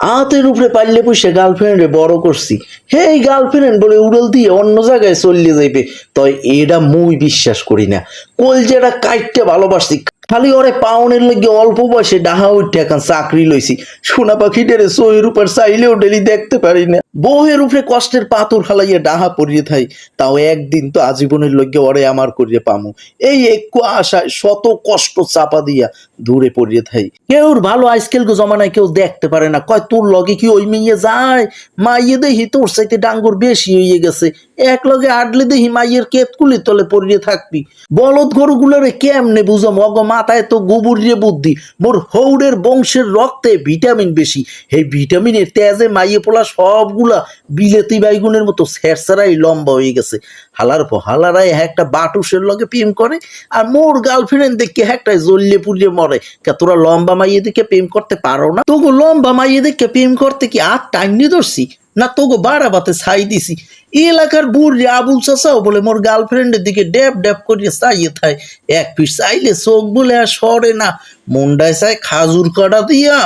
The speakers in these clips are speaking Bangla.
হাতের উপরে পারলে পুষে গার্লফ্রেন্ডে বড় করছি। হে, এই গার্লফ্রেন্ড বলে উড়ল দিয়ে অন্য জায়গায় চলিয়ে যাইবে। তয় এটা মুই বিশ্বাস করি না। কল যেটা কাইটটা ভালোবাসছি খালি ওরে পাউনের লেগে অল্প বয়সে ডাহা উঠে এখন চাকরি লইছি। সোনা পাখিটারে সইয়ের উপর চাইলেও ডেলি দেখতে পারি না। বউয়ের উপরে কষ্টের পাথর খালাইয়া ডাহা পড়িয়ে থাই, তাও একদিন তো আজীবনের লগে ওরে আমার করিয়ে পামু। এই একটু আশায় শত কষ্ট চাপা দিয়া দূরে পড়িয়ে থাই। কেউর ভালো আজকাল গো জমানায় কেউ দেখতে পারে না। কয়, তোর লগে কি ওই মেয়ে যায়? মাইয়ে দেখি তোর সাইতে ডাঙ্গর বেশি হয়ে গেছে। এক লগে আডলে দেখি মাইয়ের কেতকুলি তলে পড়িয়ে থাকবি। বলদ গরুগুলোরে কেমনে বুঝো মগ মাথায় তো গোবরিয়ে বুদ্ধি। মোর হৌডের বংশের রক্তে ভিটামিন বেশি। এই ভিটামিনের তেজে মাইয়ে পোলা সবগুলা বিলেতি বাইগুনের মতো স্যারসারাই লম্বা হয়ে গেছে। হালার পর হালারাই একটা বাটুসের লগে প্রেম করে, আর মোর গার্লফ্রেন্ড দেখে একটা জ্বললে পুড়িয়ে মরে। কে তোরা লম্বা মাইয়ে দেখে প্রেম করতে পারো না? তোগো লম্বা মাইয়ে দেখে প্রেম করতে কি আর টাইনি ধরছি? না তোগো বাড়াবাতে ছাই দিছি। এলাকার বুড়ি আবুল চাচাও বলে মোর গার্লফ্রেন্ডের দিকে ড্যাব ড্যাব করিয়ে চাইয়ে থাই এক পিস চাইলে চোখ বলে আর সরে না। মুন্ডায় চাই খাজুর কাটা দিয়া,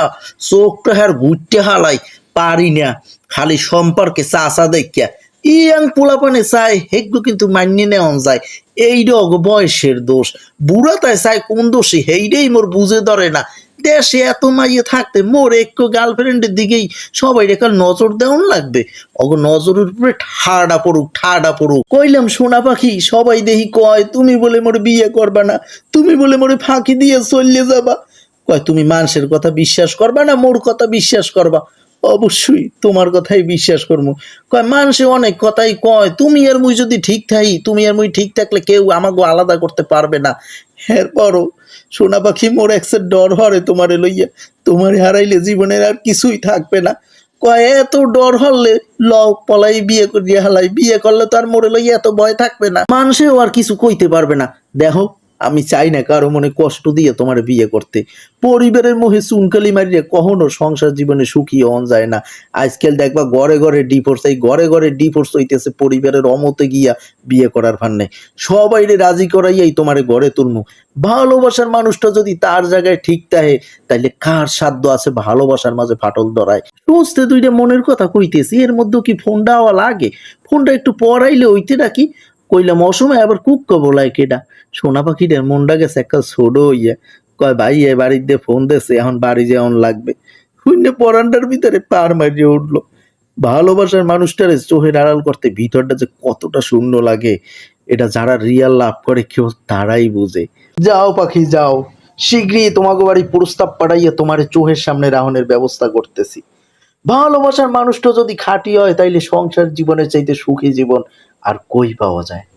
চোখটা হার ঘুরতে হালাই। পারি না, খালি সম্পর্কে চাচা দেখিয়া। ইয়াং পোলাপানে চাই হেগ্য কিন্তু মানিয়ে নেওয়া যায়। এইটা বয়সের দোষ। বুড়া তাই চাই কোন দোষে হেইটাই মোর বুঝে ধরে না। দেশে এত মাইয়ে থাকতে মোর একটু গার্লফ্রেন্ডের দিকেই সবাই রেখা নজর দেওয়ান লাগবে। অগ নজরের উপরে ঠাডা পড়ুক ঠাডা পড়ুক। কইলাম, সোনা পাখি, সবাই দেখি কয়, তুমি বলে মোর বিয়ে করবা না, তুমি বলে মোরে ফাঁকি দিয়ে চললে যাবা। কয়, তুমি মানুষের কথা বিশ্বাস করবা না, মোর কথা বিশ্বাস করবা? অবশ্যই তোমার কথাই বিশ্বাস করব। কয়, মানুষে অনেক কথাই কয়, তুমি আর মুই যদি ঠিক থাকি তুমি আর মুই ঠিক থাকলে কেউ আমাকে আলাদা করতে পারবে না। এরপরও সোনা পাখি মোর একসের ডর হরে তোমারে লইয়া, তোমারে হারাইলে জীবনের আর কিছুই থাকবে না। কয়, এত ডর হলে ল পলাই বিয়ে করিয়া হালাই, বিয়ে করলে তো আর মোরে লইয়া এত ভয় থাকবে না। মানুষেও আর কিছু কইতে পারবে না। দেখো আমি চাই না কারও মনে কষ্ট দিয়ে তোমার বিয়ে করতে। পরিবারের মোহে চুনকালি মারিয়ে কখনো সংসার জীবনে সুখী হন যায় না। আজকাল দেখবা ঘরে ঘরে ডিভোর্স এই ঘরে ঘরে ডিভোর্স হইতেছে, পরিবারের অমতে গিয়া বিয়ে করার ফান্নে সবাইরে রাজি করাইয়াই তোমারে ঘরে তুলমু। ভালোবাসার মানুষটা যদি তার জায়গায় ঠিক থাকে, তাইলে কার সাধ্য আছে ভালোবাসার মাঝে ফাটল ধরায়? বুঝতে দুইটা মনের কথা কইতেছি, এর মধ্যে কি ফোনটা হওয়া লাগে? ফোনটা একটু পড়াইলে ওইতে ডাকি কইলাম অসময় আবার কুক বলায় কেডা? সোনা পাখিটার মনটা গেছে একটা ছোট হইয়া। কয়, ভাই এ বাড়ির দিয়ে ফোন দিয়েছে এখন বাড়ি যেমন লাগবে। শূন্য পরান্ডার ভিতরে পার মারিয়ে উঠল। ভালোবাসার মানুষটারে চোখের আড়াল করতে ভিতরটা যে কতটা শূন্য লাগে, এটা যারা রিয়াল লাভ করে কেউ তারাই বুঝে। যাও পাখি, যাও। শীঘ্রই তোমাকে বাড়ি প্রস্তাব পাঠাইয়া তোমার চোখের সামনে রাহনের ব্যবস্থা করতেছি। ভালোবাসার মানুষটা যদি খাঁটি হয়, তাইলে সংসার জীবনের চাইতে সুখী জীবন আর কই পাওয়া যায়?